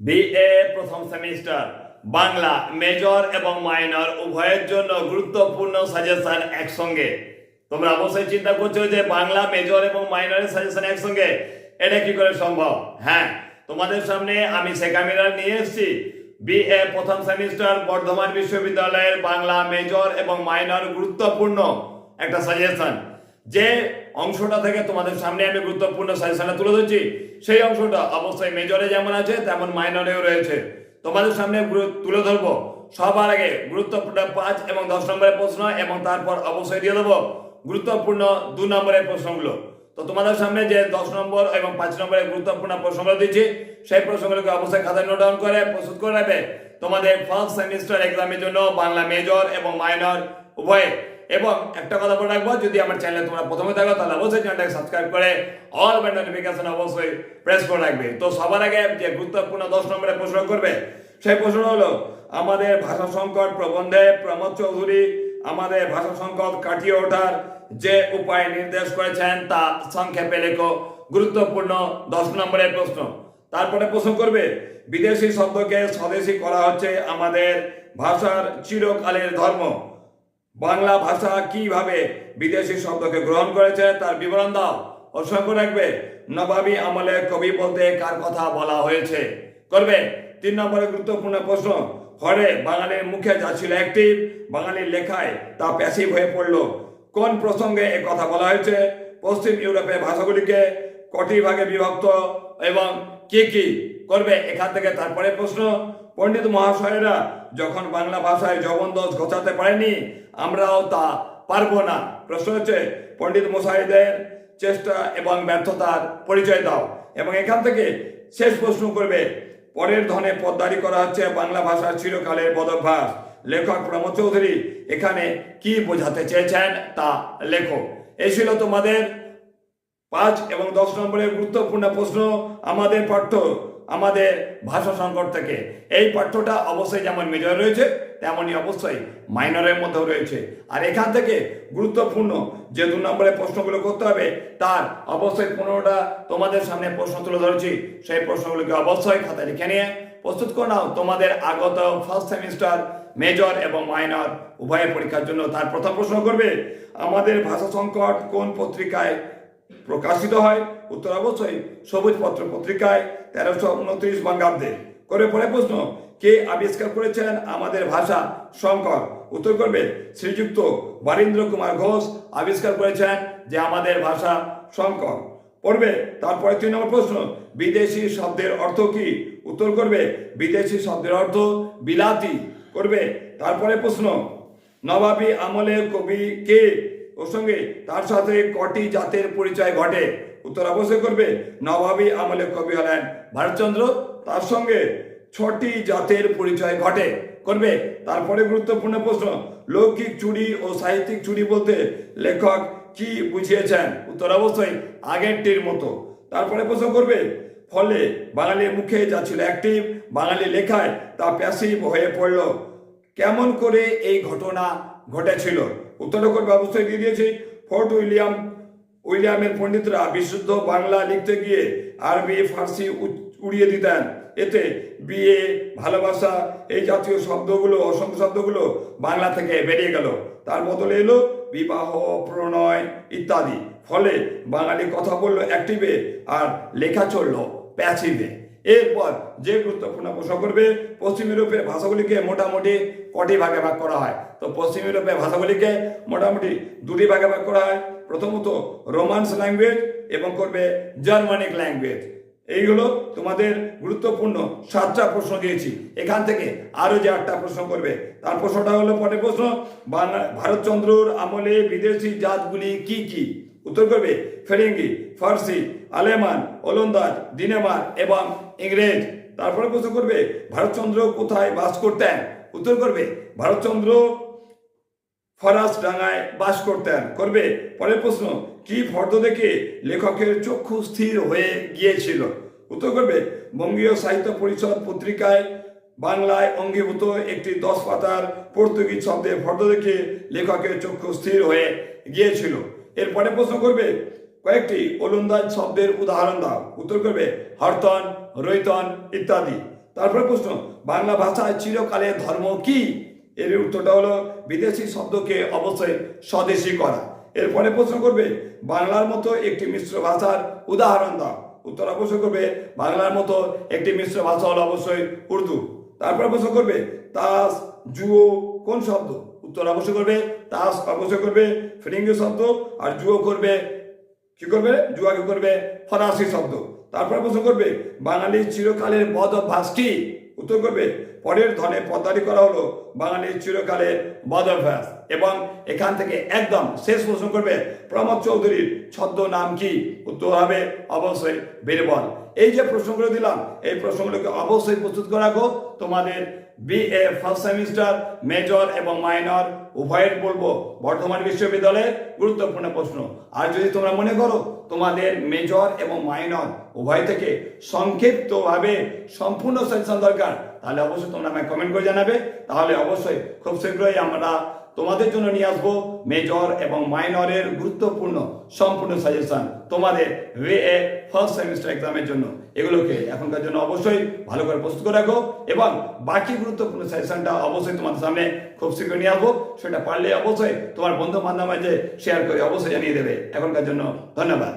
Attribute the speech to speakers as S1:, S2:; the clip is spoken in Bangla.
S1: বিএ প্রথম সেমিস্টার বাংলা মেজর এবং মাইনর উভয়ের জন্য গুরুত্বপূর্ণ সাজেশন একসঙ্গে। তোমরা অবশ্যই চিন্তা করছ যে বাংলা মেজর এবং মাইনরের সাজেশন একসঙ্গে, এটা কি করে সম্ভব? হ্যাঁ তোমাদের সামনে আমি সেকামিরার নিয়ে এসেছি। বিএ প্রথম সেমিস্টার বর্ধমান বিশ্ববিদ্যালয়ের বাংলা মেজর এবং মাইনর গুরুত্বপূর্ণ একটা সাজেশন যে অংশটা থেকে তোমাদের সামনে আমি গুরুত্বপূর্ণ সাজেশনে তুলে ধরছি, সেই অংশটা অবশ্যই মেজরে যেমন আছে, তেমন মাইনরেও রয়েছে। তোমাদের সামনে তুলে ধরবো। সবার আগে গুরুত্বপূর্ণ পাঁচ এবং দশ নম্বরের প্রশ্ন এবং তারপর অবশ্যই দিয়ে দেবো গুরুত্বপূর্ণ দু নম্বরের প্রশ্নগুলো। তো তোমাদের সামনে যে দশ নম্বর এবং পাঁচ নম্বরের গুরুত্বপূর্ণ প্রশ্নগুলো দিচ্ছি, সেই প্রশ্নগুলোকে অবশ্যই খাতায় নোট ডাউন করে প্রস্তুত করে রাখবে তোমাদের ফার্স্ট সেমিস্টার এক্সামের জন্য বাংলা মেজর এবং মাইনর উভয়ে এবং একটা কথা বলে রাখব, যদি আমার চ্যানেলে তোমরা প্রথমে থাকো, তাহলে অবশ্যই চ্যানেলটাকে সাবস্ক্রাইব করে অল বেল নোটিফিকেশন অবশ্যই প্রেস করে রাখবে। তো সবার আগে যে গুরুত্বপূর্ণ দশ নম্বরের প্রশ্ন করবে, সেই প্রশ্ন হলো, আমাদের ভাষা সংকট প্রবন্ধে প্রমোদ চৌধুরী আমাদের ভাষা সংকট কাটিয়ে ওঠার যে উপায় নির্দেশ করেছেন, তা সংক্ষেপে লেখো। গুরুত্বপূর্ণ দশ নম্বরের প্রশ্ন। তারপরে প্রশ্ন করবে, বিদেশি শব্দকে স্বদেশী করা হচ্ছে আমাদের ভাষার চিরকালের ধর্ম। বাংলা ভাষা কীভাবে বিদেশি শব্দকে গ্রহণ করেছে তার বিবরণ দাও। অসংখ্য রাখবে নবাবী আমলে কবি বলতে কার কথা বলা হয়েছে? করবে। তিন নম্বরে গুরুত্বপূর্ণ প্রশ্ন। হরে, বাঙালির মুখে যা ছিল অ্যাক্টিভ বাঙালির লেখায় তা প্যাসিভ হয়ে পড়ল। কোন প্রসঙ্গে এ কথা বলা হয়েছে? পশ্চিম ইউরোপের ভাষাগুলিকে কটি ভাগে বিভক্ত এবং কি কি? করবে। এখান থেকে তারপরে প্রশ্ন। পণ্ডিত মহাশয়েরা যখন বাংলা ভাষায় জবনদোষ ঘোচাতে পারেনি, আমরাও তা পারব না। প্রশ্ন হচ্ছে, পণ্ডিত মশাইদের চেষ্টা এবং ব্যর্থতার পরিচয় দাও এবং এখান থেকে শেষ প্রশ্ন করবে, পরের ধনে পদ্মারি করা হচ্ছে বাংলা ভাষার চিরকালের বদভ্যাস। লেখক প্রমোদ চৌধুরী এখানে কি বোঝাতে চেয়েছেন তা লেখো। এই ছিল তোমাদের পাঁচ এবং দশ নম্বরের গুরুত্বপূর্ণ প্রশ্ন, আমাদের পাঠ্য আমাদের ভাষা সংকট থেকে। এই পাঠ্যটা অবশ্যই যেমন মেজর রয়েছে, তেমনই অবশ্যই মাইনরের মধ্যেও রয়েছে। আর এখান থেকে গুরুত্বপূর্ণ যে দু নম্বরের প্রশ্নগুলো করতে হবে, তার অবশ্যই পনেরোটা তোমাদের সামনে প্রশ্ন তুলে ধরেছি। সেই প্রশ্নগুলোকে অবশ্যই খাতায় লিখে নিয়ে প্রস্তুত করে নাও। তোমাদের আগত ফার্স্ট সেমিস্টার মেজর এবং মাইনর উভয়ের পরীক্ষার জন্য তার প্রথম প্রশ্ন করবে, আমাদের ভাষা সংকট কোন পত্রিকায় প্রকাশিত হয় উত্তর অবশ্যই সবুজ পত্র পত্রিকায় তেরোশো উনত্রিশ বঙ্গাব্দে। করে পরে প্রশ্ন, কে আবিষ্কার করেছেন আমাদের ভাষা? শঙ্কর। উত্তর করবে, শ্রীযুক্ত বারীন্দ্র কুমার ঘোষ আবিষ্কার করেছেন যে আমাদের ভাষা শঙ্কর। পড়বে, তারপরে তিন নম্বর প্রশ্ন, বিদেশি শব্দের অর্থ কি? উত্তর করবে, বিদেশি শব্দের অর্থ বিলাতি। করবে, তারপরে প্রশ্ন, নবাবী আমলে কবি কে? ওর সঙ্গে তার সাথে কটি জাতের পরিচয় ঘটে। উত্তর অবশ্যই করবে, নবাবী আমলে কবি হলেন ভারতচন্দ্র। তার সঙ্গে ছটি জাতের পরিচয় ঘটে। করবে, তারপরে গুরুত্বপূর্ণ প্রশ্ন, লৌকিক চুরি ও সাহিত্যিক চুরি বলতে লেখক কি বুঝিয়েছেন? উত্তর অবশ্যই আগেরটির মতো। তারপরে প্রশ্ন করবে, ফলে বাঙালির মুখে যা ছিল অ্যাক্টিভ বাঙালি লেখায় তা প্যাসিভ হয়ে পড়ল। কেমন করে এই ঘটনা ঘটেছিল? উত্তর করবে অবশ্যই দিয়ে দিয়েছি ফোর্ট উইলিয়াম উইলিয়ামের পণ্ডিতরা। বিশুদ্ধ বাংলা লিখতে গিয়ে আরবি, ফার্সি উড়িয়ে দিতেন। এতে বিয়ে ভালোবাসা, এই জাতীয় শব্দগুলো, অসংখ্য শব্দগুলো বাংলা থেকে বেরিয়ে গেল। তার বদলে এলো বিবাহ, প্রণয় ইত্যাদি। ফলে বাঙালি কথা বলল অ্যাক্টিভে আর লেখা চলল প্যাসিভে এরপর যে গুরুত্বপূর্ণ প্রশ্ন করবে, পশ্চিম ইউরোপের ভাষাগুলিকে মোটামুটি কটি ভাগে ভাগ করা হয়? তো পশ্চিম ইউরোপের ভাষাগুলিকে মোটামুটি দুটি ভাগে ভাগ করা হয়। প্রথমত রোমান্স ল্যাঙ্গুয়েজ এবং করবে জার্মানিক ল্যাঙ্গুয়েজ। এইগুলো তোমাদের গুরুত্বপূর্ণ সাতটা প্রশ্ন দিয়েছি। এখান থেকে আরও যে আটটা প্রশ্ন করবে, তার প্রশ্নটা হলো পরের প্রশ্ন ভারতচন্দ্রর আমলে বিদেশি জাতগুলি কি কি? উত্তর করবে ফেরেঙ্গি, ফার্সি, আলেমান, ওলন্দাজ, ডিনেমার এবং ইংরেজ। তারপরে প্রশ্ন করবে, ভারতচন্দ্র কোথায় বাস করতেন? উত্তর করবে ভারতচন্দ্র ফরাস ডাঙায় বাস করতেন। করবে, পরের প্রশ্ন, কি ফর্দ দেখে লেখকের চক্ষু স্থির হয়ে গিয়েছিল? উত্তর করবে বঙ্গীয় সাহিত্য পরিষদ পত্রিকায় বাংলায় অঙ্গীভূত একটি দশ পাতার পর্তুগিজ শব্দের ফর্দ দেখে লেখকের চক্ষু স্থির হয়ে গিয়েছিল। এরপরে প্রশ্ন করবে, কয়েকটি ওলন্দাজ শব্দের উদাহরণ দাও। উত্তর করবে, হরতন, রৈতন ইত্যাদি।
S2: তারপরে প্রশ্ন, বাংলা ভাষায় চিরকালের ধর্ম কি? এর উত্তরটা হলো, বিদেশি শব্দকে অবশ্যই স্বদেশী করা। এরপরে প্রশ্ন করবে, বাংলার মতো একটি মিশ্র ভাষার উদাহরণ দাও। উত্তর অবশ্যই করবে, বাংলার মতো একটি মিশ্র ভাষা হলো অবশ্যই উর্দু। তারপরে প্রশ্ন করবে, তাস, জুয়ো কোন শব্দ? উত্তর অবশ্যই করবে, তাস অবশ্যই করবে ফিরিঙ্গি শব্দ, আর জুয়ো করবে, কি করবে? জুয়া জুয়াকে করবে ফরাসি শব্দ। তারপরে প্রশ্ন করবে, বাঙালির চিরকালের বদ অভ্যাস কি উত্তর করবে, পরের ধনে পদ্মারি করা হলো বাঙালির চিরকালের বদ অভ্যাস। এবং এখান থেকে একদম শেষ প্রশ্ন করবে, প্রমোদ চৌধুরীর ছদ্ম নাম কি? উত্তর হবে অবশ্যই বীরবল। এই যে প্রশ্নগুলো দিলাম, এই প্রশ্নগুলোকে অবশ্যই প্রস্তুত করা রাখো। তোমাদের বিএ ফার্স্ট সেমিস্টার, মেজর এবং মাইনর, উভয়ের বলব বর্ধমান বিশ্ববিদ্যালয়ের গুরুত্বপূর্ণ প্রশ্ন। আর যদি তোমরা মনে করো তোমাদের মেজর এবং মাইনর উভয় থেকে সংক্ষিপ্তভাবে সম্পূর্ণ সেকশন দরকার, তাহলে অবশ্যই তোমরা আমায় কমেন্ট করে জানাবে। তাহলে অবশ্যই খুব শীঘ্রই আমরা তোমাদের জন্য নিয়ে আসব মেজর এবং মাইনরের গুরুত্বপূর্ণ সম্পূর্ণ সাজেশন তোমাদের ওয়ে এ ফার্স্ট সেমিস্টার এক্সামের জন্য। এগুলোকে এখনকার জন্য অবশ্যই ভালো করে প্রস্তুত করে রাখো এবং বাকি গুরুত্বপূর্ণ সাজেশনটা অবশ্যই তোমাদের সামনে খুব শীঘ্র নিয়ে আসব। সেটা পারলে অবশ্যই তোমার বন্ধু বান্ধব মাঝে শেয়ার করে অবশ্যই জানিয়ে দেবে। এখনকার জন্য ধন্যবাদ।